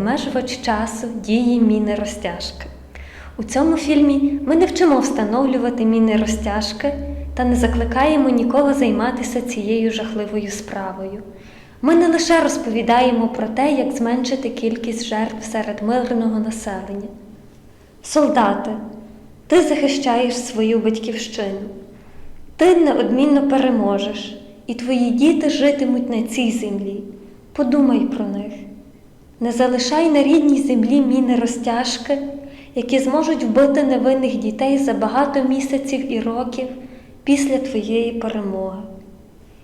обмежувач часу дії міни розтяжки. У цьому фільмі ми не вчимо встановлювати міни розтяжки та не закликаємо нікого займатися цією жахливою справою. Ми не лише розповідаємо про те, як зменшити кількість жертв серед мирного населення. Солдати, ти захищаєш свою батьківщину. Ти неодмінно переможеш, і твої діти житимуть на цій землі. Подумай про них. Не залишай на рідній землі міни розтяжки, які зможуть вбити невинних дітей за багато місяців і років після твоєї перемоги.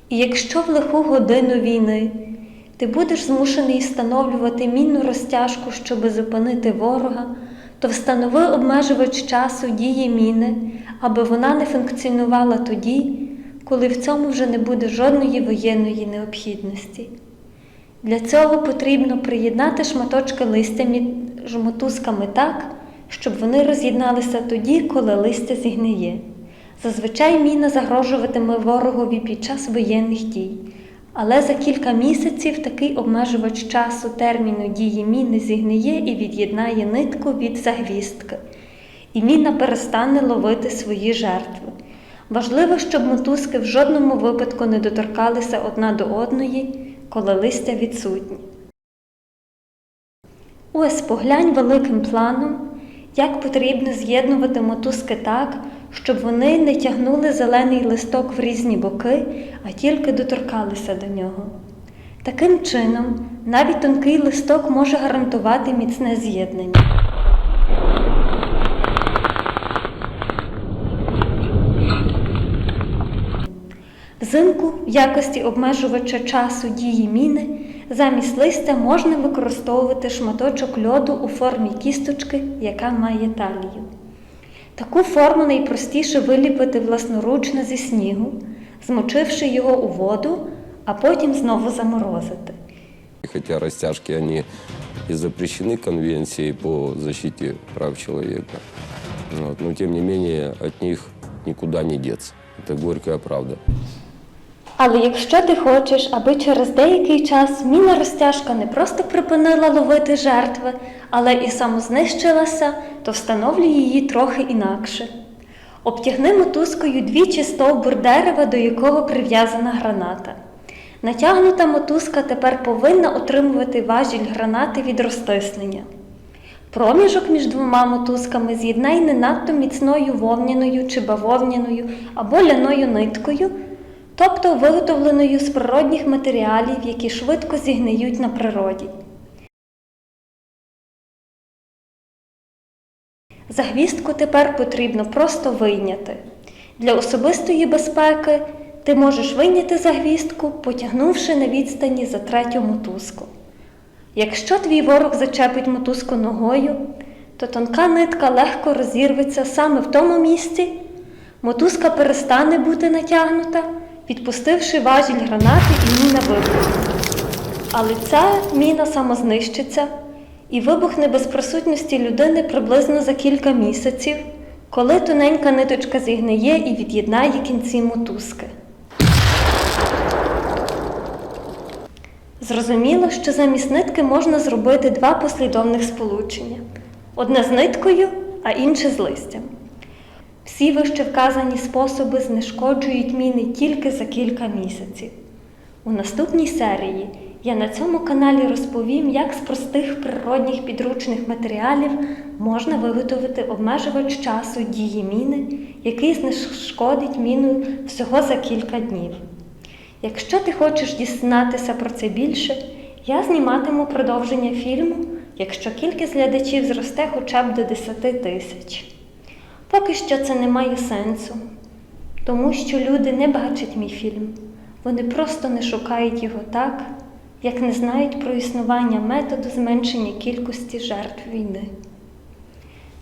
І якщо в лиху годину війни ти будеш змушений встановлювати мінну розтяжку, щоб зупинити ворога, то встанови обмежувач часу дії міни, аби вона не функціонувала тоді, коли в цьому вже не буде жодної воєнної необхідності. Для цього потрібно приєднати шматочки листя між мотузками так, щоб вони роз'єдналися тоді, коли листя зігниє. Зазвичай міна загрожуватиме ворогові під час воєнних дій, але за кілька місяців такий обмежувач часу терміну дії міни зігниє і від'єднає нитку від загвістки, і міна перестане ловити свої жертви. Важливо, щоб мотузки в жодному випадку не доторкалися одна до одної, коли листя відсутні. Ось поглянь великим планом, як потрібно з'єднувати мотузки так, щоб вони не тягнули зелений листок в різні боки, а тільки доторкалися до нього. Таким чином, навіть тонкий листок може гарантувати міцне з'єднання. Взимку в якості обмежувача часу дії міни замість листя можна використовувати шматочок льоду у формі кісточки, яка має талію. Таку форму найпростіше виліпити власноручно зі снігу, змочивши його у воду, а потім знову заморозити. Хотя растяжки, они и запрещены конвенцией по защите прав человека. Вот, но тем не менее от них никуда не деться. Это горькая правда. Але якщо ти хочеш, аби через деякий час міна розтяжка не просто припинила ловити жертви, але і самознищилася, то встановлюй її трохи інакше. Обтягни мотузкою двічі стовбур дерева, до якого прив'язана граната. Натягнута мотузка тепер повинна отримувати важіль гранати від розтиснення. Проміжок між двома мотузками з'єднай не надто міцною вовняною чи бавовняною або ляною ниткою, тобто виготовленою з природних матеріалів, які швидко зігниють на природі. Загвістку тепер потрібно просто вийняти. Для особистої безпеки ти можеш вийняти загвістку, потягнувши на відстані за третю мотузку. Якщо твій ворог зачепить мотузку ногою, то тонка нитка легко розірветься саме в тому місці, мотузка перестане бути натягнута, відпустивши важіль гранати і міна вибухне. Але ця міна самознищиться і вибухне без присутності людини приблизно за кілька місяців, коли тоненька ниточка зігниє і від'єднає кінці мотузки. Зрозуміло, що замість нитки можна зробити два послідовних сполучення: одне з ниткою, а інше з листям. Всі вище вказані способи знешкоджують міни тільки за кілька місяців. У наступній серії я на цьому каналі розповім, як з простих природних підручних матеріалів можна виготовити обмежувач часу дії міни, який знешкодить міну всього за кілька днів. Якщо ти хочеш дізнатися про це більше, я зніматиму продовження фільму, якщо кількість глядачів зросте хоча б до 10 тисяч. Поки що це не має сенсу, тому що люди не бачать мій фільм. Вони просто не шукають його так, як не знають про існування методу зменшення кількості жертв війни.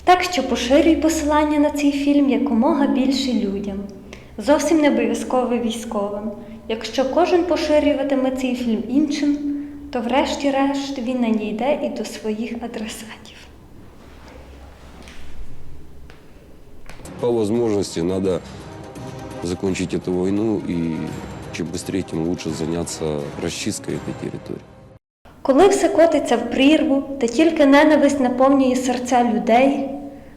Так що поширюй посилання на цей фільм якомога більше людям, зовсім не обов'язково військовим. Якщо кожен поширюватиме цей фільм іншим, то врешті-решт він надійде і до своїх адресатів. По возможности надо закончить эту войну и чем быстрее, тем лучше заняться расчисткой этой территории. Коли все котиться в прірву, та тільки ненависть наповнює серця людей,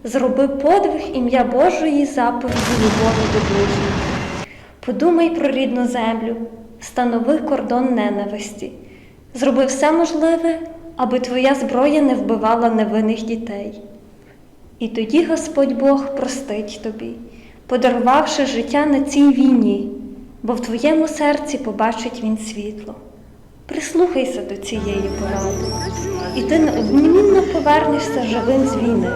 зроби подвиг ім'я Божої заповіді любові до ближніх. Подумай про рідну землю, встанови кордон ненависті. Зроби все можливе, аби твоя зброя не вбивала невинних дітей. І тоді Господь Бог простить тобі, подарувавши життя на цій війні, бо в твоєму серці побачить він світло. Прислухайся до цієї поради, і ти неодмінно повернешся живим з війни.